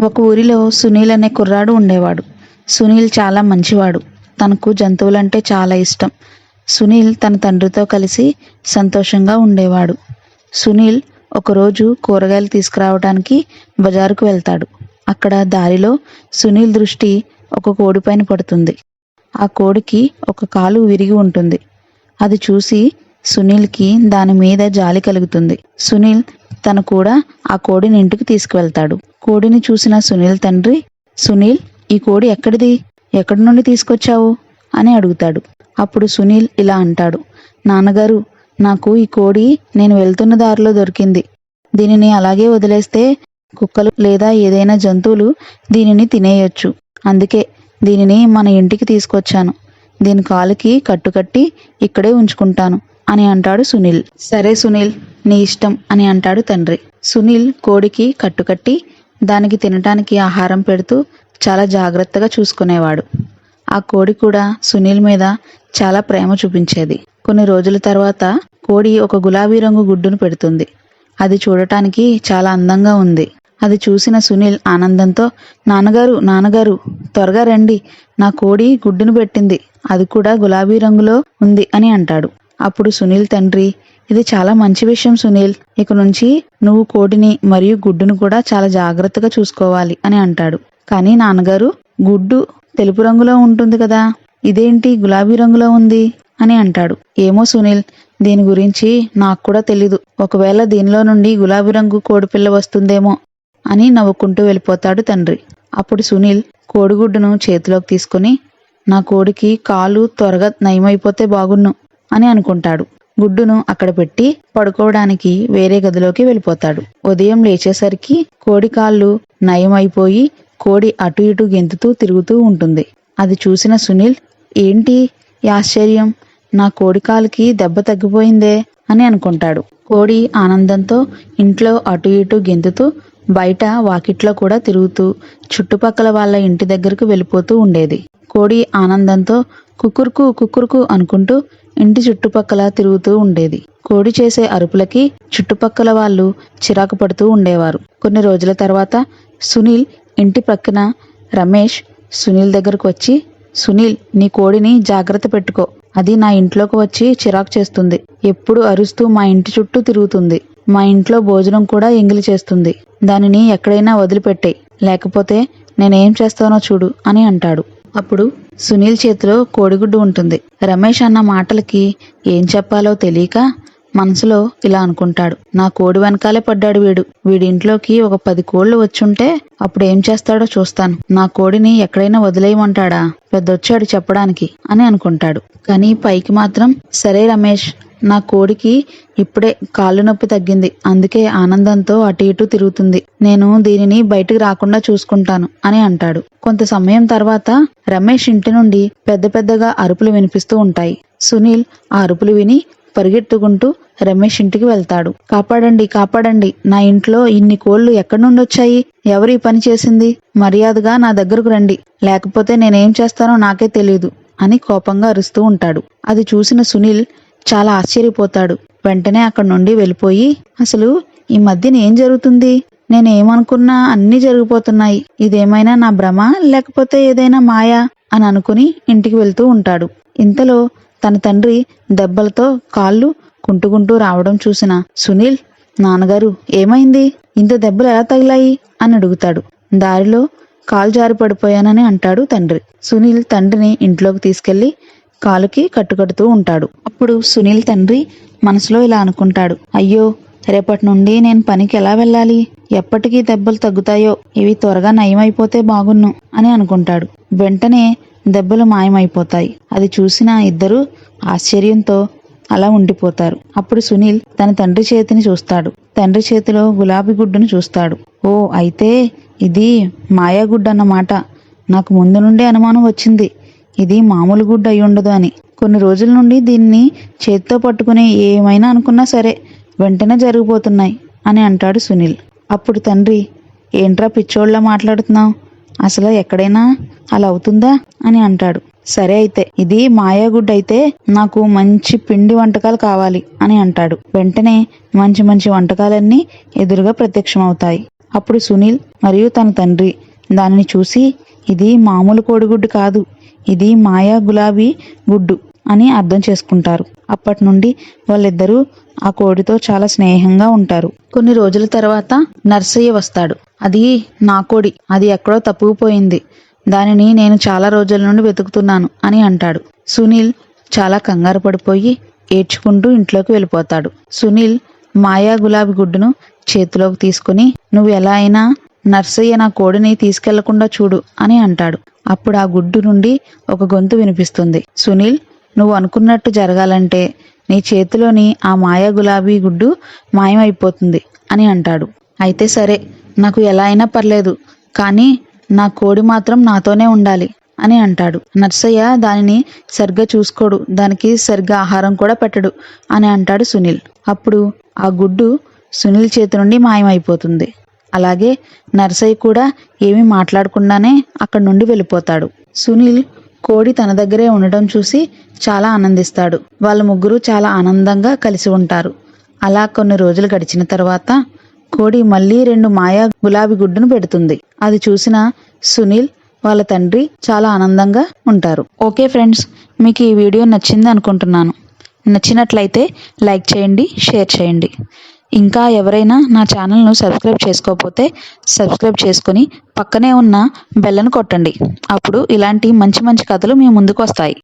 ఒక ఊరిలో సునీల్ అనే కుర్రాడు ఉండేవాడు. సునీల్ చాలా మంచివాడు. తనకు జంతువులంటే చాలా ఇష్టం. సునీల్ తన తండ్రితో కలిసి సంతోషంగా ఉండేవాడు. సునీల్ ఒకరోజు కూరగాయలు తీసుకురావడానికి బజారుకు వెళ్తాడు. అక్కడ దారిలో సునీల్ దృష్టి ఒక కోడిపైన పడుతుంది. ఆ కోడికి ఒక కాలు విరిగి ఉంటుంది. అది చూసి సునీల్కి దాని మీద జాలి కలుగుతుంది. సునీల్ తను కూడా ఆ కోడిని ఇంటికి తీసుకువెళ్తాడు. కోడిని చూసిన సునీల్ తండ్రి సునీల్ ఈ కోడి ఎక్కడిది? ఎక్కడి నుండి తీసుకొచ్చావు? అని అడుగుతాడు. అప్పుడు సునీల్ ఇలా అంటాడు నాన్నగారు నాకు ఈ కోడి నేను వెళ్తున్న దారిలో దొరికింది. దీనిని అలాగే వదిలేస్తే కుక్కలు లేదా ఏదైనా జంతువులు దీనిని తినేయొచ్చు. అందుకే దీనిని మన ఇంటికి తీసుకొచ్చాను. దీని కాలుకి కట్టుకట్టి ఇక్కడే ఉంచుకుంటాను అని అంటాడు సునీల్. సరే సునీల్ నీ ఇష్టం అని అంటాడు తండ్రి. సునీల్ కోడికి కట్టుకట్టి దానికి తినటానికి ఆహారం పెడుతూ చాలా జాగ్రత్తగా చూసుకునేవాడు. ఆ కోడి కూడా సునీల్ మీద చాలా ప్రేమ చూపించేది. కొన్ని రోజుల తర్వాత కోడి ఒక గులాబీ రంగు గుడ్డును పెడుతుంది. అది చూడటానికి చాలా అందంగా ఉంది. అది చూసిన సునీల్ ఆనందంతో నాన్నగారు నాన్నగారు త్వరగా రండి. నా కోడి గుడ్డును పెట్టింది. అది కూడా గులాబీ రంగులో ఉంది అని అంటాడు. అప్పుడు సునీల్ తండ్రి ఇది చాలా మంచి విషయం సునీల్. ఇక నుంచి నువ్వు కోడిని మరియు గుడ్డును కూడా చాలా జాగ్రత్తగా చూసుకోవాలి అని అంటాడు. కానీ నాన్నగారు గుడ్డు తెలుపు రంగులో ఉంటుంది కదా ఇదేంటి గులాబీ రంగులో ఉంది? అని అంటాడు. ఏమో సునీల్ దీని గురించి నాకు కూడా తెలీదు. ఒకవేళ దీనిలో నుండి గులాబీ రంగు కోడిపిల్ల వస్తుందేమో అని నవ్వుకుంటూ వెళ్ళిపోతాడు తండ్రి. అప్పుడు సునీల్ కోడిగుడ్డును చేతిలోకి తీసుకుని నా కోడికి కాలు త్వరగా నయమైపోతే బాగున్ను అని అనుకుంటాడు. గుడ్డును అక్కడ పెట్టి పడుకోవడానికి వేరే గదిలోకి వెళ్ళిపోతాడు. ఉదయం లేచేసరికి కోడి కాళ్ళు నయమైపోయి కోడి అటు ఇటు గెంతుతూ తిరుగుతూ ఉంటుంది. అది చూసిన సునీల్ ఏంటి? ఆశ్చర్యం? నా కోడి కాలుకి దెబ్బ తగ్గిపోయిందే? అని అనుకుంటాడు. కోడి ఆనందంతో ఇంట్లో అటు ఇటు గెంతుతూ బయట వాకిట్లో కూడా తిరుగుతూ చుట్టుపక్కల వాళ్ళ ఇంటి దగ్గరకు వెళ్ళిపోతూ ఉండేది. కోడి ఆనందంతో కుక్కురుకు కుక్కురుకు అనుకుంటూ ఇంటి చుట్టుపక్కల తిరుగుతూ ఉండేది. కోడి చేసే అరుపులకి చుట్టుపక్కల వాళ్ళు చిరాకు పడుతూ ఉండేవారు. కొన్ని రోజుల తర్వాత సునీల్ ఇంటి పక్కన రమేష్ సునీల్ దగ్గరకు వచ్చి సునీల్ నీ కోడిని జాగ్రత్త పెట్టుకో. అది నా ఇంట్లోకి వచ్చి చిరాకు చేస్తుంది. ఎప్పుడు అరుస్తూ మా ఇంటి చుట్టూ తిరుగుతుంది. మా ఇంట్లో భోజనం కూడా ఎంగిలి చేస్తుంది. దానిని ఎక్కడైనా వదిలిపెట్టాయి. లేకపోతే నేనేం చేస్తానో చూడు అని అంటాడు. అప్పుడు సునీల్ చేతిలో కోడిగుడ్డు ఉంటుంది. రమేష్ అన్న మాటలకి ఏం చెప్పాలో తెలియక మనసులో ఇలా అనుకుంటాడు. నా కోడి వెనకాలే పడ్డాడు వీడు. వీడింట్లోకి ఒక పది కోళ్ళు వచ్చుంటే అప్పుడు ఏం చేస్తాడో చూస్తాను. నా కోడిని ఎక్కడైనా వదిలేయమంటాడా? పెద్దొచ్చాడు చెప్పడానికి అని అనుకుంటాడు. కానీ పైకి మాత్రం సరే రమేష్ నా కోడికి ఇప్పుడే కాళ్ళు నొప్పి తగ్గింది. అందుకే ఆనందంతో అటు ఇటు తిరుగుతుంది. నేను దీనిని బయటికి రాకుండా చూసుకుంటాను అని అంటాడు. కొంత సమయం తర్వాత రమేష్ ఇంటి నుండి పెద్ద పెద్దగా అరుపులు వినిపిస్తూ ఉంటాయి. సునీల్ ఆ అరుపులు విని పరిగెత్తుకుంటూ రమేష్ ఇంటికి వెళ్తాడు. కాపాడండి కాపాడండి. నా ఇంట్లో ఇన్ని కోళ్ళు ఎక్కడి నుండి వచ్చాయి? ఎవరు ఈ పని చేసింది? మర్యాదగా నా దగ్గరకు రండి. లేకపోతే నేనేం చేస్తానో నాకే తెలియదు అని కోపంగా అరుస్తూ ఉంటాడు. అది చూసిన సునీల్ చాలా ఆశ్చర్యపోతాడు. వెంటనే అక్కడి నుండి వెళ్ళిపోయి అసలు ఈ మధ్యన ఏం జరుగుతుంది? నేను ఏమనుకున్నా అన్నీ జరిగిపోతున్నాయి. ఇదేమైనా నా భ్రమ లేకపోతే ఏదైనా మాయా? అని అనుకుని ఇంటికి వెళ్తూ ఉంటాడు. ఇంతలో తన తండ్రి దెబ్బలతో కాళ్ళు కుంటుకుంటూ రావడం చూసిన సునీల్ నాన్నగారు ఏమైంది? ఇంత దెబ్బలు ఎలా తగిలాయి? అని అడుగుతాడు. దారిలో కాలు జారి పడిపోయానని అంటాడు తండ్రి. సునీల్ తండ్రిని ఇంట్లోకి తీసుకెళ్ళి కాలుకి కట్టుకడుతూ ఉంటాడు. అప్పుడు సునీల్ తండ్రి మనసులో ఇలా అనుకుంటాడు. అయ్యో రేపటి నుండి నేను పనికి ఎలా వెళ్ళాలి? ఎప్పటికీ దెబ్బలు తగ్గుతాయో? ఇవి త్వరగా నయమైపోతే బాగున్ను అని అనుకుంటాడు. వెంటనే దెబ్బలు మాయమైపోతాయి. అది చూసిన ఇద్దరు ఆశ్చర్యంతో అలా ఉండిపోతారు. అప్పుడు సునీల్ తన తండ్రి చేతిని చూస్తాడు. తండ్రి చేతిలో గులాబీ గుడ్డును చూస్తాడు. ఓ అయితే ఇది మాయాగుడ్డు అన్నమాట నాకు ముందు నుండే అనుమానం వచ్చింది. ఇది మామూలు గుడ్డు అయి ఉండదు అని. కొన్ని రోజుల నుండి దీన్ని చేత్తో పట్టుకునే ఏమైనా అనుకున్నా సరే వెంటనే జరిగిపోతున్నాయి అని అంటాడు సునీల్. అప్పుడు తండ్రి ఏంట్రా పిచ్చోళ్ళ మాట్లాడుతున్నావు? అసలు ఎక్కడైనా అలా అవుతుందా? అని అంటాడు. సరే అయితే ఇది మాయాగుడ్డ అయితే నాకు మంచి పిండి వంటకాలు కావాలి అని అంటాడు. వెంటనే మంచి మంచి వంటకాలన్నీ ఎదురుగా ప్రత్యక్షమవుతాయి. అప్పుడు సునీల్ మరియు తన తండ్రి దానిని చూసి ఇది మామూలు కోడిగుడ్డు కాదు ఇది మాయా గులాబీ గుడ్డు అని అర్థం చేసుకుంటారు. అప్పటి నుండి వాళ్ళిద్దరూ ఆ కోడితో చాలా స్నేహంగా ఉంటారు. కొన్ని రోజుల తర్వాత నర్సయ్య వస్తాడు. అది నా కోడి. అది ఎక్కడో తప్పుకుపోయింది దానిని నేను చాలా రోజుల నుండి వెతుకుతున్నాను అని అంటాడు. సునీల్ చాలా కంగారు పడిపోయి ఏడ్చుకుంటూ ఇంట్లోకి వెళ్ళిపోతాడు. సునీల్ మాయా గులాబీ గుడ్డును చేతిలోకి తీసుకుని నువ్వు ఎలా అయినా నర్సయ్య నా కోడిని తీసుకెళ్ళకుండా చూడు అని అంటాడు. అప్పుడు ఆ గుడ్డు నుండి ఒక గొంతు వినిపిస్తుంది. సునీల్ నువ్వు అనుకున్నట్టు జరగాలంటే నీ చేతిలోని ఆ మాయా గులాబీ గుడ్డు మాయమైపోతుంది అని అంటాడు. అయితే సరే నాకు ఎలా అయినా పర్లేదు కానీ నా కోడి మాత్రం నాతోనే ఉండాలి అని అంటాడు. నర్సయ్య దానిని సరిగ్గా చూసుకోడు దానికి సరిగ్గా ఆహారం కూడా పెట్టడు అని అంటాడు సునీల్. అప్పుడు ఆ గుడ్డు సునీల్ చేతి నుండి మాయమైపోతుంది. అలాగే నర్సయ్య కూడా ఏమీ మాట్లాడకుండానే అక్కడి నుండి వెళ్ళిపోతాడు. సునీల్ కోడి తన దగ్గరే ఉండటం చూసి చాలా ఆనందిస్తాడు. వాళ్ళ ముగ్గురు చాలా ఆనందంగా కలిసి ఉంటారు. అలా కొన్ని రోజులు గడిచిన తర్వాత కోడి మళ్ళీ రెండు మాయా గులాబీ గుడ్డును పెడుతుంది. అది చూసిన సునీల్ వాళ్ళ తండ్రి చాలా ఆనందంగా ఉంటారు. ఓకే ఫ్రెండ్స్ మీకు ఈ వీడియో నచ్చింది అనుకుంటున్నాను. నచ్చినట్లయితే లైక్ చేయండి షేర్ చేయండి. ఇంకా ఎవరైనా నా ఛానల్ను సబ్స్క్రైబ్ చేసుకోకపోతే సబ్స్క్రైబ్ చేసుకొని పక్కనే ఉన్న బెల్లను కొట్టండి. అప్పుడు ఇలాంటి మంచి మంచి కథలు మీ ముందుకు వస్తాయి.